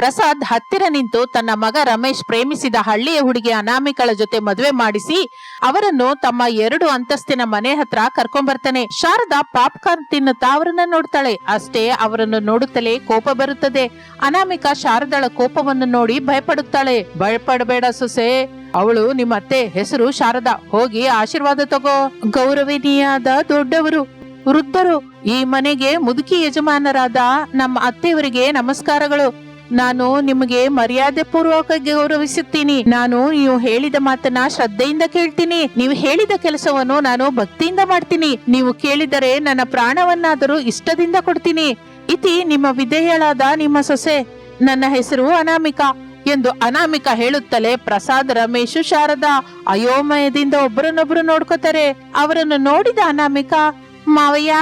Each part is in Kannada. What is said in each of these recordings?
ಪ್ರಸಾದ್ ಹತ್ತಿರ ನಿಂತು ತನ್ನ ಮಗ ರಮೇಶ್ ಪ್ರೇಮಿಸಿದ ಹಳ್ಳಿಯ ಹುಡುಗಿ ಅನಾಮಿಕಳ ಜೊತೆ ಮದುವೆ ಮಾಡಿಸಿ ಅವರನ್ನು ತಮ್ಮ ಎರಡು ಅಂತಸ್ತಿನ ಮನೆ ಹತ್ರ ಕರ್ಕೊಂಡ್ಬರ್ತಾನೆ ಶಾರದಾ ಪಾಪ್ಕಾರ್ನ್ ತಿನ್ನುತ್ತಾ ಅವರನ್ನ ನೋಡ್ತಾಳೆ. ಅಷ್ಟೇ ಅವರನ್ನು ನೋಡುತ್ತಲೇ ಕೋಪ ಬರುತ್ತದೆ. ಅನಾಮಿಕಾ ಶಾರದಾಳ ಕೋಪವನ್ನು ನೋಡಿ ಭಯಪಡುತ್ತಾಳೆ. ಭಯಪಡಬೇಡ ಸೊಸೆ. ಅವಳು ನಿಮ್ಮ ಅತ್ತೆ ಹೆಸರು ಶಾರದಾ. ಹೋಗಿ ಆಶೀರ್ವಾದ ತಗೋ. ಗೌರವಿನಿಯಾದ ದೊಡ್ಡವರು, ವೃದ್ಧರು, ಈ ಮನೆಗೆ ಮುದುಕಿ ಯಜಮಾನರಾದ ನಮ್ಮ ಅತ್ತೆಯವರಿಗೆ ನಮಸ್ಕಾರಗಳು. ನಾನು ನಿಮಗೆ ಮರ್ಯಾದೆ ಪೂರ್ವಕ ಗೌರವಿಸುತ್ತೀನಿ. ನಾನು ನೀವು ಹೇಳಿದ ಮಾತನ್ನ ಶ್ರದ್ಧೆಯಿಂದ ಕೇಳ್ತೀನಿ. ನೀವು ಹೇಳಿದ ಕೆಲಸವನ್ನು ನಾನು ಭಕ್ತಿಯಿಂದ ಮಾಡ್ತೀನಿ. ನೀವು ಕೇಳಿದರೆ ನನ್ನ ಪ್ರಾಣವನ್ನಾದರೂ ಇಷ್ಟದಿಂದ ಕೊಡ್ತೀನಿ. ಇತಿ ನಿಮ್ಮ ವಿಧೇಯಳಾದ ನಿಮ್ಮ ಸೊಸೆ, ನನ್ನ ಹೆಸರು ಅನಾಮಿಕಾ ಎಂದು ಅನಾಮಿಕ ಹೇಳುತ್ತಲೇ ಪ್ರಸಾದ್ ರಮೇಶ್ ಶಾರದಾ ಅಯೋಮಯದಿಂದ ಒಬ್ಬರನ್ನೊಬ್ರು ನೋಡ್ಕೋತಾರೆ. ಅವರನ್ನು ನೋಡಿದ ಅನಾಮಿಕ, ಮಾವಯ್ಯ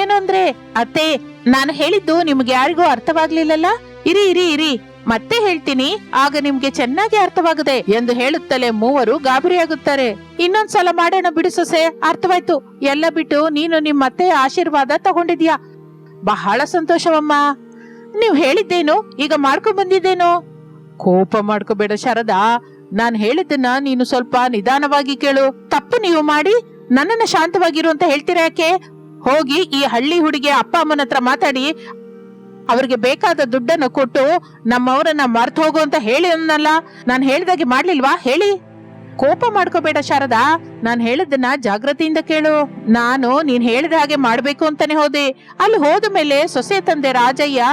ಏನಂದ್ರೆ ಅತ್ತೆ, ನಾನು ಹೇಳಿದ್ದು ನಿಮ್ಗೆ ಯಾರಿಗೂ ಅರ್ಥವಾಗ್ಲಿಲ್ಲಲ್ಲ? ಇರಿ ಇರಿ ಇರಿ. ಮತ್ತೆ ಹೇಳ್ತೀನಿ, ಆಗ ನಿಮ್ಗೆ ಚೆನ್ನಾಗಿ ಅರ್ಥವಾಗದೆ ಎಂದು ಹೇಳುತ್ತಲೇ ಮೂವರು ಗಾಬರಿಯಾಗುತ್ತಾರೆ. ಇನ್ನೊಂದ್ಸಲ ಮಾಡೋಣ ಬಿಡು ಸೊಸೆ, ಅರ್ಥವಾಯ್ತು. ಎಲ್ಲ ಬಿಟ್ಟು ನೀನು ನಿಮ್ಮ ಅತ್ತೆ ಆಶೀರ್ವಾದ ತಗೊಂಡಿದ್ಯಾ? ಬಹಳ ಸಂತೋಷವಮ್ಮ. ನೀವ್ ಹೇಳಿದ್ದೇನು? ಈಗ ಮಾಡ್ಕೊಂಡ್ ಬಂದಿದ್ದೇನು? ಕೋಪ ಮಾಡ್ಕೋಬೇಡ ಶಾರದಾ. ನಾನ್ ಹೇಳಿದ್ದನ್ನ ನೀನು ಸ್ವಲ್ಪ ನಿಧಾನವಾಗಿ ಕೇಳು. ತಪ್ಪು ನೀವು ಮಾಡಿ, ನನ್ನನ್ನ ಶಾಂತವಾಗಿರು ಅಂತ ಹೇಳ್ತೀರಾ ಯಾಕೆ? ಹೋಗಿ ಈ ಹಳ್ಳಿ ಹುಡುಗಿಯ ಅಪ್ಪ ಅಮ್ಮನ ಹತ್ರ ಮಾತಾಡಿ ಅವ್ರಿಗೆ ಬೇಕಾದ ದುಡ್ಡನ್ನು ಕೊಟ್ಟು ನಮ್ಮವರನ್ನ ಮರ್ತು ಹೋಗು ಅಂತ ಹೇಳಿ ಅನ್ನಲ್ಲ ನಾನ್ ಹೇಳಿದಾಗೆ ಮಾಡ್ಲಿಲ್ವಾ? ಹೇಳಿ. ಕೋಪ ಮಾಡ್ಕೋಬೇಡ ಶಾರದಾ. ನಾನ್ ಹೇಳಿದ್ದನ್ನ ಜಾಗ್ರತೆಯಿಂದ ಕೇಳು. ನಾನು ನೀನ್ ಹೇಳಿದ ಹಾಗೆ ಮಾಡ್ಬೇಕು ಅಂತಾನೆ ಹೋದೆ. ಅಲ್ಲಿ ಹೋದ ಮೇಲೆ ಸೊಸೆ ತಂದೆ ರಾಜಯ್ಯ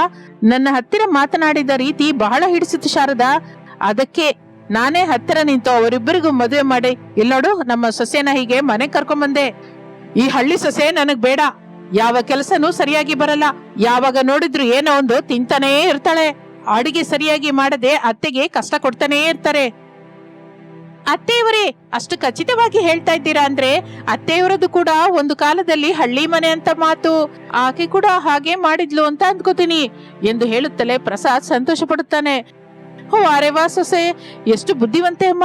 ನನ್ನ ಹತ್ತಿರ ಮಾತನಾಡಿದ ರೀತಿ ಬಹಳ ಹಿಡಿಸಿತು ಶಾರದಾ. ಅದಕ್ಕೆ ನಾನೇ ಹತ್ತಿರ ನಿಂತು ಅವರಿಬ್ಬರಿಗೂ ಮದುವೆ ಮಾಡಿ ಇಲ್ಲೋಡು ನಮ್ಮ ಸೊಸೆನ ಹೀಗೆ ಮನೆ ಕರ್ಕೊಂಬಂದೆ. ಈ ಹಳ್ಳಿ ಸೊಸೆ ನನಗ್ ಬೇಡ. ಯಾವ ಕೆಲಸನೂ ಸರಿಯಾಗಿ ಬರಲ್ಲ. ಯಾವಾಗ ನೋಡಿದ್ರು ಏನೋ ಒಂದು ತಿಂತಾನೇ ಇರ್ತಾಳೆ. ಅಡಿಗೆ ಸರಿಯಾಗಿ ಮಾಡದೆ ಅತ್ತೆಗೆ ಕಷ್ಟ ಕೊಡ್ತಾನೇ ಇರ್ತಾರೆ. ಅತ್ತೆಯವರೇ, ಅಷ್ಟು ಖಚಿತವಾಗಿ ಹೇಳ್ತಾ ಇದ್ದೀರಾ ಅಂದ್ರೆ ಅತ್ತೆಯವರದ್ದು ಕೂಡ ಒಂದು ಕಾಲದಲ್ಲಿ ಹಳ್ಳಿ ಮನೆ ಅಂತ ಮಾತು. ಆಕೆ ಕೂಡ ಹಾಗೆ ಮಾಡಿದ್ಲು ಅಂತ ಅಂದ್ಕೋತೀನಿ ಎಂದು ಹೇಳುತ್ತಲೇ ಪ್ರಸಾದ್ ಸಂತೋಷ ಪಡುತ್ತಾನೆ ಓ ಅರೆವಾ ಸೊಸೆ, ಎಷ್ಟು ಬುದ್ಧಿವಂತೆ ಅಮ್ಮ.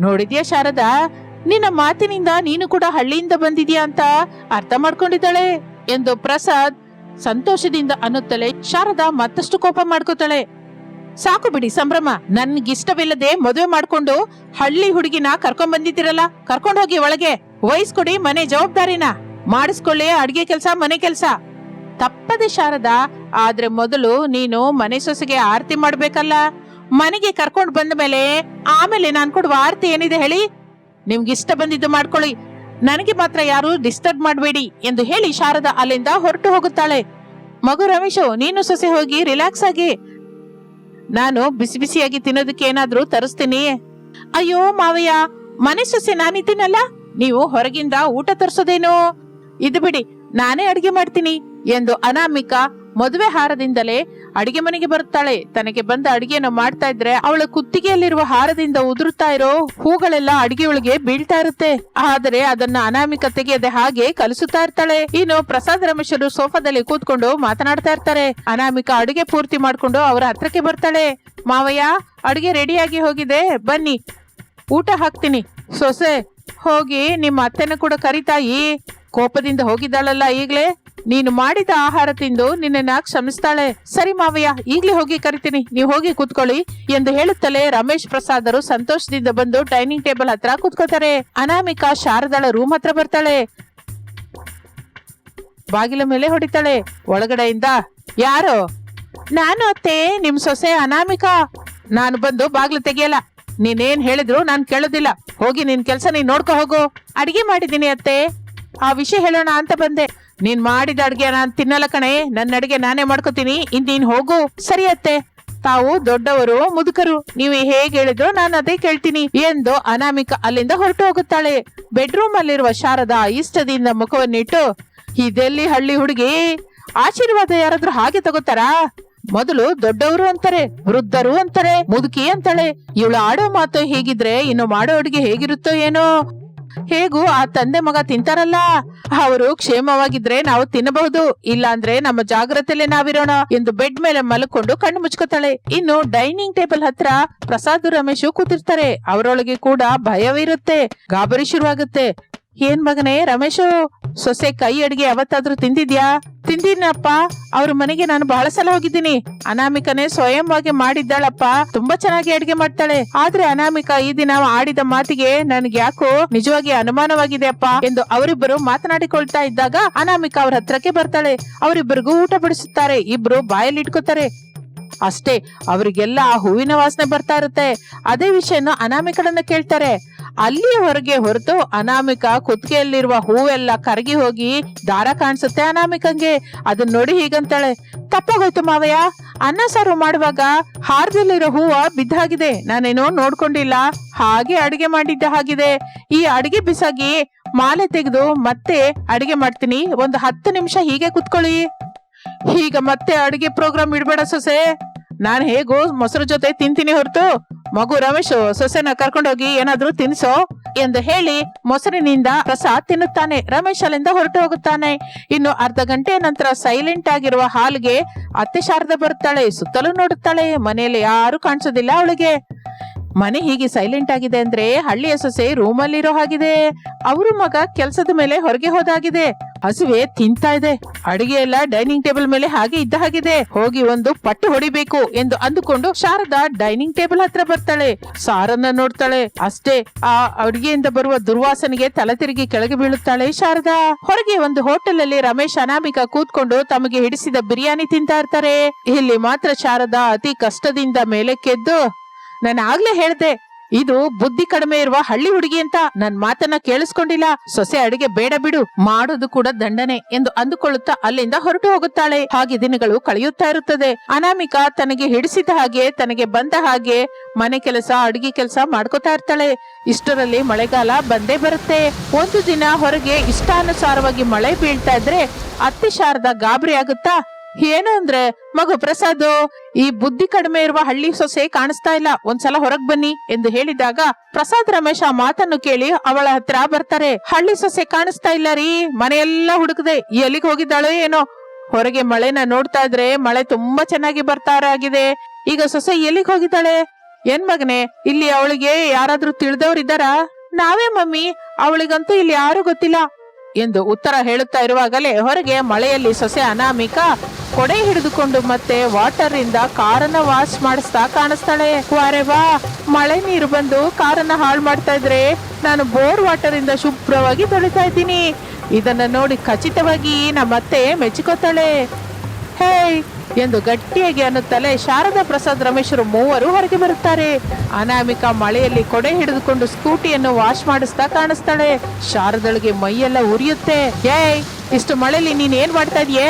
ನೋಡಿದ್ಯಾ ಶಾರದಾ? ನಿನ್ನ ಮಾತಿನಿಂದ ನೀನು ಕೂಡ ಹಳ್ಳಿಯಿಂದ ಬಂದಿದ್ಯಾ ಅಂತ ಅರ್ಥ ಮಾಡ್ಕೊಂಡಿದ್ದಾಳೆ. ಎಂದು ಪ್ರಸಾದ್ ಸಂತೋಷದಿಂದ ಅನ್ನುತ್ತಲೇ ಶಾರದಾ ಮತ್ತಷ್ಟು ಕೋಪ ಮಾಡ್ಕೋತಾಳೆ. ಸಾಕು ಬಿಡಿ ಸಂಭ್ರಮ, ನನ್ಗಿಷ್ಟವಿಲ್ಲದೆ ಮದುವೆ ಮಾಡ್ಕೊಂಡು ಹಳ್ಳಿ ಹುಡುಗಿನ ಕರ್ಕೊಂಡ್ ಬಂದಿದ್ದೀರಲ್ಲ, ಕರ್ಕೊಂಡ್ ಹೋಗಿ ಒಳಗೆ, ವಹಿಸ್ಕೊಡಿ ಮನೆ ಜವಾಬ್ದಾರಿನ, ಮಾಡಿಸ್ಕೊಳ್ಳಿ ಅಡ್ಗೆ ಕೆಲ್ಸ, ಮನೆ ಕೆಲ್ಸ. ತಪ್ಪದೆ ಶಾರದಾ, ಆದ್ರೆ ಮೊದಲು ನೀನು ಮನೆ ಸೊಸೆಗೆ ಆರತಿ ಮಾಡ್ಬೇಕಲ್ಲ, ಮನೆಗೆ ಕರ್ಕೊಂಡ್ ಬಂದ ಮೇಲೆ ಆಮೇಲೆ ನಾನ್ ಕೊಡುವ ಆರತಿ ಏನಿದೆ ಹೇಳಿ? ನಿಮ್ಗಿಷ್ಟ ಬಂದಿದ್ದು ಮಾಡ್ಕೊಳ್ಳಿ ನನಗೆ ಮಾತ್ರ ಯಾರು ಡಿಸ್ಟರ್ಬ್ ಮಾಡಬೇಡಿ ಎಂದು ಹೇಳಿ ಶಾರದಾ ಅಲ್ಲಿಂದ ಹೊರಟು ಹೋಗುತ್ತಾಳೆ. ಮಗು ರಮೇಶು, ನೀನು ಸೊಸೆ ಹೋಗಿ ರಿಲ್ಯಾಕ್ಸ್ ಆಗಿ. ನಾನು ಬಿಸಿ ಬಿಸಿಯಾಗಿ ತಿನ್ನೋದಕ್ಕೆ ಏನಾದ್ರೂ ತರಿಸ್ತೀನಿ. ಅಯ್ಯೋ ಮಾವಯ್ಯ, ಮನೆ ಸೊಸೆ ನಾನಿದ್ದೀನಲ್ಲ ನೀವು ಹೊರಗಿಂದ ಊಟ ತರಿಸೋದೇನು? ಇದು ಬಿಡಿ, ನಾನೇ ಅಡಿಗೆ ಮಾಡ್ತೀನಿ ಎಂದು ಅನಾಮಿಕ ಮದುವೆ ಹಾರದಿಂದಲೇ ಅಡಿಗೆ ಮನೆಗೆ ಬರುತ್ತಾಳೆ ತನಗೆ ಬಂದ ಅಡಿಗೆಯನ್ನು ಮಾಡ್ತಾ ಇದ್ರೆ ಅವಳ ಕುತ್ತಿಗೆಯಲ್ಲಿರುವ ಹಾರದಿಂದ ಉದುರುತ್ತಾ ಇರೋ ಹೂಗಳೆಲ್ಲ ಅಡಿಗೆಯೊಳಗೆ ಬೀಳ್ತಾ ಇರುತ್ತೆ. ಆದರೆ ಅದನ್ನ ಅನಾಮಿಕ ತೆಗೆಯದೆ ಹಾಗೆ ಕಲಿಸುತ್ತಾ ಇರ್ತಾಳೆ. ಇನ್ನು ಪ್ರಸಾದ್ ರಮೇಶರು ಸೋಫಾದಲ್ಲಿ ಕೂತ್ಕೊಂಡು ಮಾತನಾಡ್ತಾ ಇರ್ತಾರೆ. ಅನಾಮಿಕ ಅಡಿಗೆ ಪೂರ್ತಿ ಮಾಡ್ಕೊಂಡು ಅವರ ಹತ್ರಕ್ಕೆ ಬರ್ತಾಳೆ. ಮಾವಯ್ಯ, ಅಡಿಗೆ ರೆಡಿಯಾಗಿ ಹೋಗಿದೆ. ಬನ್ನಿ. ಊಟ ಹಾಕ್ತೀನಿ. ಸೊಸೆ, ಹೋಗಿ ನಿಮ್ಮ ಅತ್ತೆನ ಕೂಡ ಕರಿತಾಯಿ. ಕೋಪದಿಂದ ಹೋಗಿದ್ದಾಳಲ್ಲ ಈಗ್ಲೇ. ನೀನು ಮಾಡಿದ ಆಹಾರ ತಿಂದು ನಿನ್ನನ್ನ ಕ್ಷಮಿಸ್ತಾಳೆ. ಸರಿ ಮಾವಯ್ಯ, ಈಗ್ಲೇ ಹೋಗಿ ಕರಿತೀನಿ. ನೀವು ಹೋಗಿ ಕೂತ್ಕೊಳ್ಳಿ ಎಂದು ಹೇಳುತ್ತಲೇ ರಮೇಶ್ ಪ್ರಸಾದರು ಸಂತೋಷದಿಂದ ಬಂದು ಡೈನಿಂಗ್ ಟೇಬಲ್ ಹತ್ರ ಕೂತ್ಕೋತಾರೆ ಅನಾಮಿಕಾ ಶಾರದಾಳ ರೂಮ್ ಹತ್ರ ಬರ್ತಾಳೆ. ಬಾಗಿಲ ಮೇಲೆ ಹೊಡಿತಾಳೆ. ಒಳಗಡೆಯಿಂದ, ಯಾರು? ನಾನು ಅತ್ತೆ, ನಿಮ್ ಸೊಸೆ ಅನಾಮಿಕಾ. ನಾನು ಬಂದು ಬಾಗಿಲು ತೆಗಿಯಲ್ಲ. ನೀನೇನ್ ಹೇಳಿದ್ರು ನಾನು ಕೇಳೋದಿಲ್ಲ. ಹೋಗಿ ನಿನ್ ಕೆಲ್ಸ ನೀನ್ ನೋಡ್ಕೋ ಹೋಗು. ಅಡಿಗೆ ಮಾಡಿದ್ದೀನಿ ಅತ್ತೆ. ಆ ವಿಷಯ ಹೇಳೋಣ ಅಂತ ಬಂದೆ. ನೀನ್ ಮಾಡಿದ ಅಡ್ಗೆ ನಾನ್ ತಿನ್ನಲ್ಲ ಕಣೆ. ನನ್ನ ಅಡುಗೆ ನಾನೇ ಮಾಡ್ಕೋತೀನಿ. ಇನ್ ನೀನ್ ಹೋಗು. ಸರಿ ಅತ್ತೆ. ತಾವು ದೊಡ್ಡವರು, ಮುದುಕರು. ನೀವು ಹೇಗೆ ಹೇಳಿದ್ರು ನಾನು ಅದೇ ಕೇಳ್ತೀನಿ ಎಂದು ಅನಾಮಿಕ ಅಲ್ಲಿಂದ ಹೊರಟು ಹೋಗುತ್ತಾಳೆ ಬೆಡ್ರೂಮ್ ಅಲ್ಲಿರುವ ಶಾರದಾ ಇಷ್ಟದಿಂದ ಮುಖವನ್ನಿಟ್ಟು, ಇದೆಲ್ಲಿ ಹಳ್ಳಿ ಹುಡುಗಿ? ಆಶೀರ್ವಾದ ಯಾರಾದ್ರೂ ಹಾಗೆ ತಗೋತಾರಾ? ಮೊದಲು ದೊಡ್ಡವರು ಅಂತಾರೆ, ವೃದ್ಧರು ಅಂತಾರೆ, ಮುದುಕಿ ಅಂತಾಳೆ. ಇವಳು ಆಡೋ ಮಾತು ಹೇಗಿದ್ರೆ, ಇನ್ನು ಮಾಡೋ ಅಡುಗೆ ಹೇಗಿರುತ್ತೋ ಏನೋ? ಹೇಗೂ ಆ ತಂದೆ ಮಗ ತಿಂತಾರಲ್ಲ. ಅವರು ಕ್ಷೇಮವಾಗಿದ್ರೆ ನಾವು ತಿನ್ನಬಹುದು, ಇಲ್ಲಾಂದ್ರೆ ನಮ್ಮ ಜಾಗ್ರತೆಲೆ ನಾವಿರೋಣ ಎಂದು ಬೆಡ್ ಮೇಲೆ ಮಲ್ಕೊಂಡು ಕಣ್ಣು ಮುಚ್ಕೋತಾಳೆ. ಇನ್ನು ಡೈನಿಂಗ್ ಟೇಬಲ್ ಹತ್ರ ಪ್ರಸಾದ್ ರಮೇಶು ಕೂತಿರ್ತಾರೆ. ಅವರೊಳಗೆ ಕೂಡ ಭಯವಿರುತ್ತೆ, ಗಾಬರಿ ಶುರುವಾಗುತ್ತೆ. ಏನ್ ಮಗನೇ ರಮೇಶು? ಸೊಸೆ ಕೈ ಅಡಿಗೆ ಯಾವತ್ತಾದ್ರೂ ತಿಂದಿದ್ಯಾ? ತಿಂದಿನಪ್ಪ ಅವ್ರ ಮನೆಗೆ ನಾನು ಬಹಳ ಸಲ ಹೋಗಿದ್ದೀನಿ. ಅನಾಮಿಕನೇ ಸ್ವಯಂವಾಗಿ ಮಾಡಿದ್ದಾಳಪ್ಪ. ತುಂಬಾ ಚೆನ್ನಾಗಿ ಅಡಿಗೆ ಮಾಡ್ತಾಳೆ. ಆದ್ರೆ ಅನಾಮಿಕ ಈ ದಿನ ಆಡಿದ ಮಾತಿಗೆ ನನ್ಗೆ ಯಾಕೋ ನಿಜವಾಗಿ ಅನುಮಾನವಾಗಿದೆ ಅಪ್ಪ ಎಂದು ಅವರಿಬ್ಬರು ಮಾತನಾಡಿಕೊಳ್ತಾ ಇದ್ದಾಗ ಅನಾಮಿಕ ಅವ್ರ ಹತ್ರಕ್ಕೆ ಬರ್ತಾಳೆ. ಅವರಿಬ್ಬರಿಗೂ ಊಟ ಬಡಿಸುತ್ತಾರೆ. ಇಬ್ರು ಬಾಯಲ್ಲಿ ಇಟ್ಕೋತಾರೆ. ಅಷ್ಟೇ, ಅವರಿಗೆಲ್ಲ ಆ ಹೂವಿನ ವಾಸನೆ ಬರ್ತಾ ಇರುತ್ತೆ. ಅದೇ ವಿಷಯನ ಅನಾಮಿಕಳನ್ನ ಕೇಳ್ತಾರೆ. ಅಲ್ಲಿ ಹೊರಗೆ ಹೊರತು ಅನಾಮಿಕ ಕುತ್ತಿಗೆಯಲ್ಲಿರುವ ಹೂವೆಲ್ಲ ಕರಗಿ ಹೋಗಿ ದಾರ ಕಾಣಿಸುತ್ತೆ ಅನಾಮಿಕಂಗೆ. ಅದನ್ನ ನೋಡಿ ಹೀಗಂತಾಳೆ, ತಪ್ಪಾಗೋಯ್ತು ಮಾವಯ್ಯ, ಅನ್ನ ಸಾರು ಮಾಡುವಾಗ ಹಾರದಲ್ಲಿರೋ ಹೂವ ಬಿದ್ದಾಗಿದೆ. ನಾನೇನೋ ನೋಡ್ಕೊಂಡಿಲ್ಲ, ಹಾಗೆ ಅಡಿಗೆ ಮಾಡಿದ್ದ ಹಾಗಿದೆ. ಈ ಅಡಿಗೆ ಬಿಸಾಗಿ ಮಾಲೆ ತೆಗೆದು ಮತ್ತೆ ಅಡಿಗೆ ಮಾಡ್ತೀನಿ. ಒಂದು ಹತ್ತು ನಿಮಿಷ ಹೀಗೆ ಕುತ್ಕೊಳ್ಳಿ. ಈಗ ಮತ್ತೆ ಅಡಿಗೆ ಪ್ರೋಗ್ರಾಮ್ ಇಡ್ಬೇಡ ಸೊಸೆ. ನಾನ್ ಹೇಗೋ ಮೊಸರು ಜೊತೆ ತಿಂತೀನಿ ಹೊರತು. ಮಗು ರಮೇಶ್ ಸೊಸೆನ ಕರ್ಕೊಂಡೋಗಿ ಏನಾದ್ರೂ ತಿನ್ಸೋ ಎಂದು ಹೇಳಿ ಮೊಸರಿನಿಂದ ರಸ ತಿನ್ನುತ್ತಾನೆ. ರಮೇಶ್ ಅಲ್ಲಿಂದ ಹೊರಟು ಹೋಗುತ್ತಾನೆ. ಇನ್ನು ಅರ್ಧ ಗಂಟೆ ನಂತರ ಸೈಲೆಂಟ್ ಆಗಿರುವ ಹಾಲ್ಗೆ ಅತ್ತೆ ಶಾರದ ಬರುತ್ತಾಳೆ. ಸುತ್ತಲೂ ನೋಡುತ್ತಾಳೆ. ಮನೆಯಲ್ಲಿ ಯಾರು ಕಾಣಿಸೋದಿಲ್ಲ ಅವಳಿಗೆ. ಮನೆ ಹೀಗೆ ಸೈಲೆಂಟ್ ಆಗಿದೆ ಅಂದ್ರೆ ಹಳ್ಳಿಯ ಸೊಸೆ ರೂಮಲ್ಲಿರೋ ಹಾಗಿದೆ. ಅವರು ಮಗ ಕೆಲ್ಸದ ಮೇಲೆ ಹೊರಗೆ ಹೋದಾಗಿದೆ. ಹಸುವೆ ತಿಂತಾ ಇದೆ. ಅಡಿಗೆ ಎಲ್ಲ ಡೈನಿಂಗ್ ಟೇಬಲ್ ಮೇಲೆ ಹಾಗೆ ಇದ್ದ ಹಾಗಿದೆ. ಹೋಗಿ ಒಂದು ಪಟ್ಟು ಹೊಡಿಬೇಕು ಎಂದು ಅಂದುಕೊಂಡು ಶಾರದಾ ಡೈನಿಂಗ್ ಟೇಬಲ್ ಹತ್ರ ಬರ್ತಾಳೆ. ಸಾರನ್ನ ನೋಡ್ತಾಳೆ. ಅಷ್ಟೇ ಆ ಅಡಿಗೆಯಿಂದ ಬರುವ ದುರ್ವಾಸನೆಗೆ ತಲೆ ತಿರುಗಿ ಕೆಳಗೆ ಬೀಳುತ್ತಾಳೆ ಶಾರದಾ. ಹೊರಗೆ ಒಂದು ಹೋಟೆಲ್ ಅಲ್ಲಿ ರಮೇಶ್ ಅನಾಮಿಕ ಕೂತ್ಕೊಂಡು ತಮಗೆ ಹಿಡಿಸಿದ ಬಿರಿಯಾನಿ ತಿಂತಾ ಇರ್ತಾರೆ. ಇಲ್ಲಿ ಮಾತ್ರ ಶಾರದಾ ಅತಿ ಕಷ್ಟದಿಂದ ಮೇಲೆ ಕೆದ್ದು ನಾನು ಆಗ್ಲೇ ಹೇಳ್ದೆ, ಇದು ಬುದ್ಧಿ ಕಡಿಮೆ ಇರುವ ಹಳ್ಳಿ ಹುಡುಗಿ ಅಂತ ನನ್ ಮಾತನ್ನ ಕೇಳಿಸ್ಕೊಂಡಿಲ್ಲ. ಸೊಸೆ ಅಡಿಗೆ ಬೇಡ ಬಿಡು, ಮಾಡೋದು ಕೂಡ ದಂಡನೆ ಎಂದು ಅಂದುಕೊಳ್ಳುತ್ತಾ ಅಲ್ಲಿಂದ ಹೊರಟು ಹೋಗುತ್ತಾಳೆ. ಹಾಗೆ ದಿನಗಳು ಕಳೆಯುತ್ತಾ ಇರುತ್ತದೆ. ಅನಾಮಿಕಾ ತನಗೆ ಹಿಡಿಸಿದ ಹಾಗೆ, ತನಗೆ ಬಂದ ಹಾಗೆ ಮನೆ ಕೆಲಸ, ಅಡಿಗೆ ಕೆಲಸ ಮಾಡ್ಕೋತಾ ಇರ್ತಾಳೆ. ಇಷ್ಟರಲ್ಲಿ ಮಳೆಗಾಲ ಬಂದೇ ಬರುತ್ತೆ. ಒಂದು ದಿನ ಹೊರಗೆ ಇಷ್ಟಾನುಸಾರವಾಗಿ ಮಳೆ ಬೀಳ್ತಾ ಇದ್ರೆ ಅತ್ತೆ ಶಾರದ ಗಾಬರಿ ಆಗುತ್ತಾ ಏನು ಅಂದ್ರೆ, ಮಗು ಪ್ರಸಾದ್, ಈ ಬುದ್ಧಿ ಕಡಿಮೆ ಇರುವ ಹಳ್ಳಿ ಸೊಸೆ ಕಾಣಿಸ್ತಾ ಇಲ್ಲ. ಒಂದ್ಸಲ ಹೊರಗ್ ಬನ್ನಿ ಎಂದು ಹೇಳಿದಾಗ ಪ್ರಸಾದ್ ರಮೇಶ ಮಾತನ್ನು ಕೇಳಿ ಅವಳ ಹತ್ರ ಬರ್ತಾರೆ. ಹಳ್ಳಿ ಸೊಸೆ ಕಾಣಿಸ್ತಾ ಇಲ್ಲ ರೀ, ಮನೆಯೆಲ್ಲ ಹುಡುಕದೆ, ಎಲ್ಲಿಗೆ ಹೋಗಿದ್ದಾಳೋ ಏನೋ. ಹೊರಗೆ ಮಳೆನ ನೋಡ್ತಾ ಇದ್ರೆ ಮಳೆ ತುಂಬಾ ಚೆನ್ನಾಗಿ ಬರ್ತಾರಾಗಿದೆ ಈಗ ಸೊಸೆ ಎಲ್ಲಿಗೆ ಹೋಗಿದ್ದಾಳೆ? ಏನ್ ಮಗನೆ, ಇಲ್ಲಿ ಅವಳಿಗೆ ಯಾರಾದ್ರೂ ತಿಳಿದವ್ರಿದ್ದಾರಾ ನಾವೇ ಮಮ್ಮಿ, ಅವಳಿಗಂತೂ ಇಲ್ಲಿ ಯಾರು ಗೊತ್ತಿಲ್ಲ ಎಂದು ಉತ್ತರ ಹೇಳುತ್ತಾ ಇರುವಾಗಲೇ ಹೊರಗೆ ಮಳೆಯಲ್ಲಿ ಸೊಸೆ ಅನಾಮಿಕ ಕೊಡೆ ಹಿಡಿದುಕೊಂಡು ಮತ್ತೆ ವಾಟರ್ ಇಂದ ಕಾರನ್ನ ವಾಶ್ ಮಾಡಿಸ್ತಾ ಕಾಣಿಸ್ತಾಳೆ. ವಾರೆವಾ ಮಳೆ ನೀರು ಬಂದು ಕಾರನ್ನ ಹಾಳು ಮಾಡ್ತಾ ಇದ್ರೆ ನಾನು ಬೋರ್ ವಾಟರ್ ಇಂದ ಶುಭ್ರವಾಗಿ ತೊಳಿತಾ ಇದ್ದೀನಿ. ಇದನ್ನ ನೋಡಿ ಖಚಿತವಾಗಿ ನಮ್ಮತ್ತೆ ಮೆಚ್ಚಿಕೊತಾಳೆ. ಹೇಯ್, ಎಂದು ಗಟ್ಟಿಯಾಗಿ ಅನ್ನುತ್ತಲೇ ಶಾರದಾ ಪ್ರಸಾದ್ ರಮೇಶರು ಮೂವರು ಹೊರಗೆ ಬರುತ್ತಾರೆ. ಅನಾಮಿಕ ಮಳೆಯಲ್ಲಿ ಕೊಡೆ ಹಿಡಿದುಕೊಂಡು ಸ್ಕೂಟಿಯನ್ನು ವಾಶ್ ಮಾಡಿಸ್ತಾ ಕಾಣಿಸ್ತಾಳೆ. ಶಾರದಳಿಗೆ ಮೈಯೆಲ್ಲ ಉರಿಯುತ್ತೆ. ಏಯ್ ಇಷ್ಟು ಮಳೆಯಲ್ಲಿ ನೀನ್ ಏನ್ ಮಾಡ್ತಾ ಇದೀಯೇ?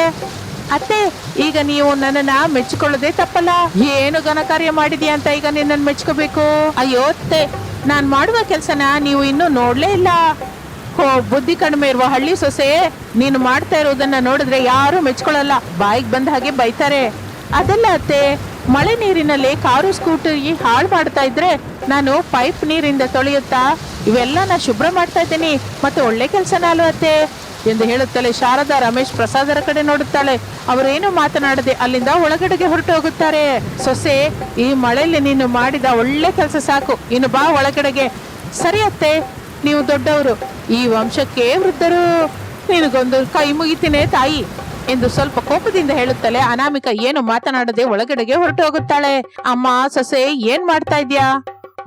ಅತ್ತೆ, ಈಗ ನೀವು ನನ್ನನ್ನ ಮೆಚ್ಚಿಕೊಳ್ಳದೆ ತಪ್ಪಲ್ಲ. ಏನು ಘನ ಕಾರ್ಯ ಮಾಡಿದ್ಯಾ ಅಂತ ಈಗ ನಿನ್ನನ್ನು ಮೆಚ್ಕೋಬೇಕು? ಅಯ್ಯೋ ಅತ್ತೆ, ನಾನು ಮಾಡುವ ಕೆಲ್ಸನ ನೀವು ಇನ್ನೂ ನೋಡಲೇ ಇಲ್ಲ. ಹೋ, ಬುದ್ಧಿ ಕಡಿಮೆ ಇರುವ ಹಳ್ಳಿ ಸೊಸೆ, ನೀನು ಮಾಡ್ತಾ ಇರೋದನ್ನ ನೋಡಿದ್ರೆ ಯಾರು ಮೆಚ್ಕೊಳ್ಳಲ್ಲ. ಬಾಯಿಗೆ ಬಂದ ಹಾಗೆ ಬೈತಾರೆ. ಅದೆಲ್ಲ ಅತ್ತೆ, ಮಳೆ ನೀರಿನಲ್ಲಿ ಕಾರು, ಸ್ಕೂಟರ್ ಹಾಳು ಮಾಡ್ತಾ ಇದ್ರೆ ನಾನು ಪೈಪ್ ನೀರಿಂದ ತೊಳೆಯುತ್ತಾ, ಇವೆಲ್ಲ ನಾ ಶುಭ್ರ ಮಾಡ್ತಾ ಇದ್ದೀನಿ. ಮತ್ತೆ ಒಳ್ಳೆ ಕೆಲಸನ ಅಲ್ವ ಅತ್ತೆ? ಎಂದು ಹೇಳುತ್ತಲೇ ಶಾರದಾ ರಮೇಶ್ ಪ್ರಸಾದರ ಕಡೆ ನೋಡುತ್ತಾಳೆ. ಅವರೇನು ಮಾತನಾಡದೆ ಅಲ್ಲಿಂದ ಒಳಗಡೆಗೆ ಹೊರಟು ಹೋಗುತ್ತಾರೆ ಸೊಸೆ, ಈ ಮಳೆಯಲ್ಲಿ ನೀನು ಮಾಡಿದ ಒಳ್ಳೆ ಕೆಲಸ ಸಾಕು. ಇನ್ನು ಬಾ ಒಳಗಡೆಗೆ. ಸರಿ ಅತ್ತೆ, ನೀವು ದೊಡ್ಡವರು. ಈ ವಂಶಕ್ಕೆ ವೃದ್ಧರು. ನಿನಗೊಂದು ಕೈ ಮುಗಿತೀನಿ ತಾಯಿ ಎಂದು ಸ್ವಲ್ಪ ಕೋಪದಿಂದ ಹೇಳುತ್ತಲೇ ಅನಾಮಿಕ ಏನು ಮಾತನಾಡದೆ ಒಳಗಡೆಗೆ ಹೊರಟು ಹೋಗುತ್ತಾಳೆ ಅಮ್ಮ, ಸೊಸೆ, ಏನ್ ಮಾಡ್ತಾ ಇದ್ಯಾ?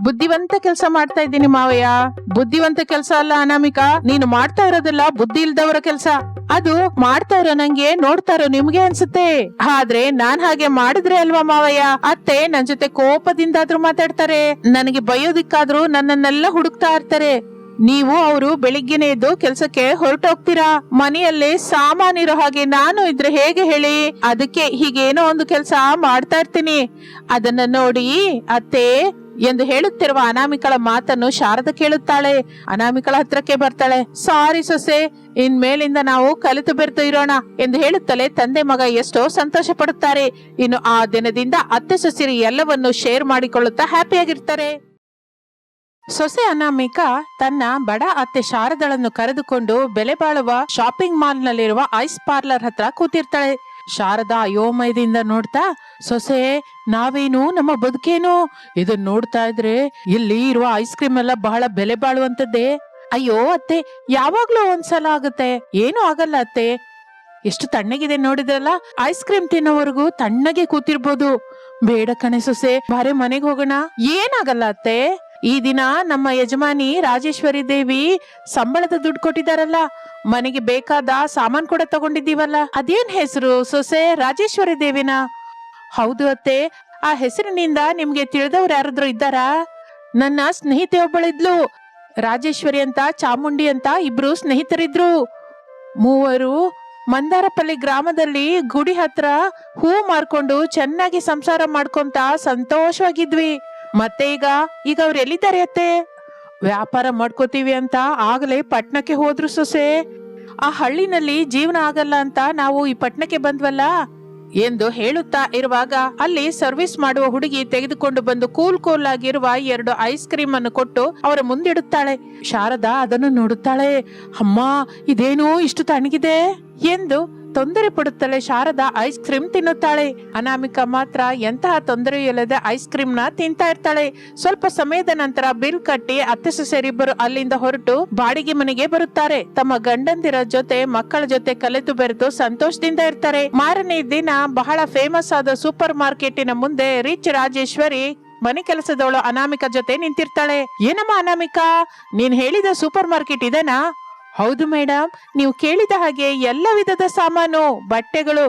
ಬುದ್ಧಿವಂತ ಕೆಲಸ ಮಾಡ್ತಾ ಇದ್ದೀನಿ ಮಾವಯ್ಯ. ಬುದ್ಧಿವಂತ ಕೆಲಸ ಅಲ್ಲ ಅನಾಮಿಕ. ನೀನು ಮಾಡ್ತಾ ಇರೋದಿಲ್ಲ ಬುದ್ಧಿ ಇಲ್ದವರ ಕೆಲಸ. ಅದು ಮಾಡ್ತಾ ಇರೋ ನಂಗೆ ನೋಡ್ತಾ ಇರೋ ನಿಮ್ಗೆ ಅನ್ಸುತ್ತೆ. ಆದ್ರೆ ನಾನ್ ಹಾಗೆ ಮಾಡಿದ್ರೆ ಅಲ್ವಾ ಮಾವಯ್ಯ? ಅತ್ತೆ ನನ್ ಜೊತೆ ಕೋಪದಿಂದಾದ್ರೂ ಮಾತಾಡ್ತಾರೆ. ನನಗೆ ಬಯೋದಿಕ್ಕಾದ್ರೂ ನನ್ನನ್ನೆಲ್ಲ ಹುಡುಕ್ತಾ ಇರ್ತಾರೆ. ನೀವು ಅವರು ಬೆಳಿಗ್ಗೆನೆ ಎದ್ದು ಕೆಲ್ಸಕ್ಕೆ ಹೊರಟೋಗ್ತೀರಾ? ಮನೆಯಲ್ಲಿ ಸಾಮಾನಿರೋ ಹಾಗೆ ನಾನು ಇದ್ರೆ ಹೇಗೆ ಹೇಳಿ? ಅದಕ್ಕೆ ಹೀಗೇನೋ ಒಂದು ಕೆಲಸ ಮಾಡ್ತಾ ಇರ್ತೀನಿ. ಅದನ್ನ ನೋಡಿ ಅತ್ತೆ ಎಂದು ಹೇಳುತ್ತಿರುವ ಅನಾಮಿಕಳ ಮಾತನ್ನು ಶಾರದ ಕೇಳುತ್ತಾಳೆ. ಅನಾಮಿಕಳ ಹತ್ರಕ್ಕೆ ಬರ್ತಾಳೆ. ಸಾರಿ ಸೊಸೆ ಇನ್ ಮೇಲಿಂದ ನಾವು ಕಲಿತು ಬೆರೆತು ಇರೋಣ ಎಂದು ಹೇಳುತ್ತಲೇ ತಂದೆ ಮಗ ಎಷ್ಟೋ ಸಂತೋಷ ಪಡುತ್ತಾರೆ ಇನ್ನು ಆ ದಿನದಿಂದ ಅತ್ತೆ ಸೊಸಿರಿ ಎಲ್ಲವನ್ನು ಶೇರ್ ಮಾಡಿಕೊಳ್ಳುತ್ತಾ ಹ್ಯಾಪಿಯಾಗಿರ್ತಾರೆ. ಸೊಸೆ ಅನಾಮಿಕ ತನ್ನ ಬಡ ಅತ್ತೆ ಶಾರದಳನ್ನು ಕರೆದುಕೊಂಡು ಬೆಲೆ ಬಾಳುವ ಶಾಪಿಂಗ್ ಮಾಲ್ ನಲ್ಲಿರುವ ಐಸ್ ಪಾರ್ಲರ್ ಹತ್ರ ಕೂತಿರ್ತಾಳೆ. ಶಾರದಾ ಅಯೋಮಯದಿಂದ ನೋಡ್ತಾ ಸೊಸೆ, ನಾವೇನು ನಮ್ಮ ಬದುಕೇನು? ಇದನ್ನ ನೋಡ್ತಾ ಇದ್ರೆ ಇಲ್ಲಿ ಇರುವ ಐಸ್ ಕ್ರೀಮ್ ಎಲ್ಲ ಬಹಳ ಬೆಲೆ ಬಾಳುವಂತದ್ದೇ ಅಯ್ಯೋ ಅತ್ತೆ, ಯಾವಾಗ್ಲೂ ಒಂದ್ಸಲ ಆಗುತ್ತೆ. ಏನು ಆಗಲ್ಲ ಅತ್ತೆ. ಎಷ್ಟು ತಣ್ಣಗಿದೆ ನೋಡಿದ್ರಲ್ಲ? ಐಸ್ ಕ್ರೀಮ್ ತಿನ್ನೋವರೆಗೂ ತಣ್ಣಗೆ ಕೂತಿರ್ಬೋದು. ಬೇಡ ಕಣೆ ಸೊಸೆ, ಬಾರೆ ಮನೆಗೆ ಹೋಗೋಣ. ಏನಾಗಲ್ಲ ಅತ್ತೆ. ಈ ದಿನ ನಮ್ಮ ಯಜಮಾನಿ ರಾಜೇಶ್ವರಿ ದೇವಿ ಸಂಬಳದ ದುಡ್ಡು ಕೊಟ್ಟಿದಾರಲ್ಲ. ಮನೆಗೆ ಬೇಕಾದ ಸಾಮಾನ್ ಕೂಡ ತಗೊಂಡಿದ್ದೀವಲ್ಲ. ಅದೇನ್ ಹೆಸರು ಸೊಸೆ, ರಾಜೇಶ್ವರಿ ದೇವಿನ? ಹೌದು ಅತ್ತೆ, ಆ ಹೆಸರಿನಿಂದ ನಿಮ್ಗೆ ತಿಳಿದವ್ರು ಯಾರಾದ್ರೂ ಇದ್ದಾರಾ? ನನ್ನ ಸ್ನೇಹಿತೆ ಒಬ್ಬಳಿದ್ಲು ರಾಜೇಶ್ವರಿ ಅಂತ, ಚಾಮುಂಡಿ ಅಂತ ಇಬ್ರು ಸ್ನೇಹಿತರಿದ್ರು. ಮೂವರು ಮಂದಾರಪಲ್ಲಿ ಗ್ರಾಮದಲ್ಲಿ ಗುಡಿ ಹತ್ರ ಹೂ ಮಾರ್ಕೊಂಡು ಚೆನ್ನಾಗಿ ಸಂಸಾರ ಮಾಡ್ಕೊಂತ ಸಂತೋಷವಾಗಿದ್ವಿ. ಮತ್ತೆ ಈಗ ಈಗ ಅವ್ರು ಎಲ್ಲಿದ್ದಾರೆ ಅತ್ತೆ? ವ್ಯಾಪಾರ ಮಾಡ್ಕೋತೀವಿ ಅಂತ ಆಗಲೇ ಪಟ್ಣಕ್ಕೆ ಹೋದ್ರು ಸೊಸೆ. ಆ ಹಳ್ಳಿನಲ್ಲಿ ಜೀವನ ಆಗಲ್ಲ ಅಂತ ನಾವು ಈ ಪಟ್ಣಕ್ಕೆ ಬಂದ್ವಲ್ಲ? ಎಂದು ಹೇಳುತ್ತಾ ಇರುವಾಗ ಅಲ್ಲಿ ಸರ್ವಿಸ್ ಮಾಡುವ ಹುಡುಗಿ ತೆಗೆದುಕೊಂಡು ಬಂದು ಕೂಲ್ ಕೂಲ್ ಆಗಿರುವ ಎರಡು ಐಸ್ ಕ್ರೀಮ್ ಅನ್ನು ಕೊಟ್ಟು ಅವರ ಮುಂದಿಡುತ್ತಾಳೆ. ಶಾರದಾ ಅದನ್ನು ನೋಡುತ್ತಾಳೆ. ಅಮ್ಮ, ಇದೇನು ಇಷ್ಟು ತಣ್ಣಗಿದೆ? ಎಂದು ತೊಂದರೆ ಪಡುತ್ತಲೇ ಶಾರದಾ ಐಸ್ ಕ್ರೀಮ್ ತಿನ್ನುತ್ತಾಳೆ. ಅನಾಮಿಕಾ ಮಾತ್ರ ಎಂತಹ ತೊಂದರೆ ಇಲ್ಲದೆ ಐಸ್ ಕ್ರೀಮ್ನ ತಿಂತಾ ಇರ್ತಾಳೆ. ಸ್ವಲ್ಪ ಸಮಯದ ನಂತರ ಬಿಲ್ ಕಟ್ಟಿ ಅತ್ತೆ ಸೊಸೆಯರಿಬ್ಬರು ಅಲ್ಲಿಂದ ಹೊರಟು ಬಾಡಿಗೆ ಮನೆಗೆ ಬರುತ್ತಾರೆ. ತಮ್ಮ ಗಂಡಂದಿರ ಜೊತೆ, ಮಕ್ಕಳ ಜೊತೆ ಕಲೆತು ಬೆರೆತು ಸಂತೋಷದಿಂದ ಇರ್ತಾರೆ. ಮಾರನೇ ದಿನ ಬಹಳ ಫೇಮಸ್ ಆದ ಸೂಪರ್ ಮಾರ್ಕೆಟಿನ ಮುಂದೆ ರಿಚ್ ರಾಜೇಶ್ವರಿ ಮನೆ ಕೆಲಸದವಳು ಅನಾಮಿಕಾ ಜೊತೆ ನಿಂತಿರ್ತಾಳೆ. ಏನಮ್ಮ ಅನಾಮಿಕಾ, ನೀನ್ ಹೇಳಿದ ಸೂಪರ್ ಮಾರ್ಕೆಟ್ ಇದೆನಾ? ಹೌದು ಮೇಡಮ್ ನೀವು ಕೇಳಿದ ಹಾಗೆ ಎಲ್ಲ ವಿಧದ ಸಾಮಾನು, ಬಟ್ಟೆಗಳು,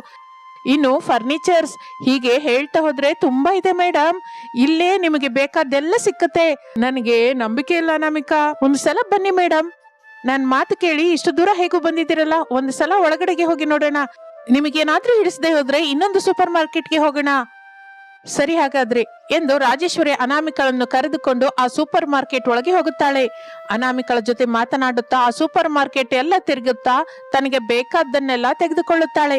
ಇನ್ನು ಫರ್ನಿಚರ್ಸ್ ಹೀಗೆ ಹೇಳ್ತಾ ಹೋದ್ರೆ ತುಂಬಾ ಇದೆ ಮೇಡಮ್ ಇಲ್ಲೇ ನಿಮಗೆ ಬೇಕಾದ್ದೆಲ್ಲ ಸಿಕ್ಕತ್ತೆ. ನನಗೆ ನಂಬಿಕೆ ಇಲ್ಲ ನಮಿಕಾ. ಒಂದು ಸಲ ಬನ್ನಿ ಮೇಡಮ್ ನನ್ ಮಾತು ಕೇಳಿ ಇಷ್ಟು ದೂರ ಹೇಗೂ ಬಂದಿದ್ದೀರಲ್ಲ, ಒಂದು ಸಲ ಒಳಗಡೆಗೆ ಹೋಗಿ ನೋಡೋಣ. ನಿಮಗೇನಾದ್ರೂ ಹಿಡಿಸದೆ ಹೋದ್ರೆ ಇನ್ನೊಂದು ಸೂಪರ್ ಮಾರ್ಕೆಟ್ಗೆ ಹೋಗೋಣ. ಸರಿ ಹಾಗಾದ್ರೆ ಎಂದು ರಾಜೇಶ್ವರಿ ಅನಾಮಿಕಳನ್ನು ಕರೆದುಕೊಂಡು ಆ ಸೂಪರ್ ಮಾರ್ಕೆಟ್ ಒಳಗೆ ಹೋಗುತ್ತಾಳೆ. ಅನಾಮಿಕಳ ಜೊತೆ ಮಾತನಾಡುತ್ತಾ ಆ ಸೂಪರ್ ಮಾರ್ಕೆಟ್ ಎಲ್ಲ ತಿರುಗುತ್ತಾ ತನಗೆ ಬೇಕಾದ್ದನ್ನೆಲ್ಲ ತೆಗೆದುಕೊಳ್ಳುತ್ತಾಳೆ.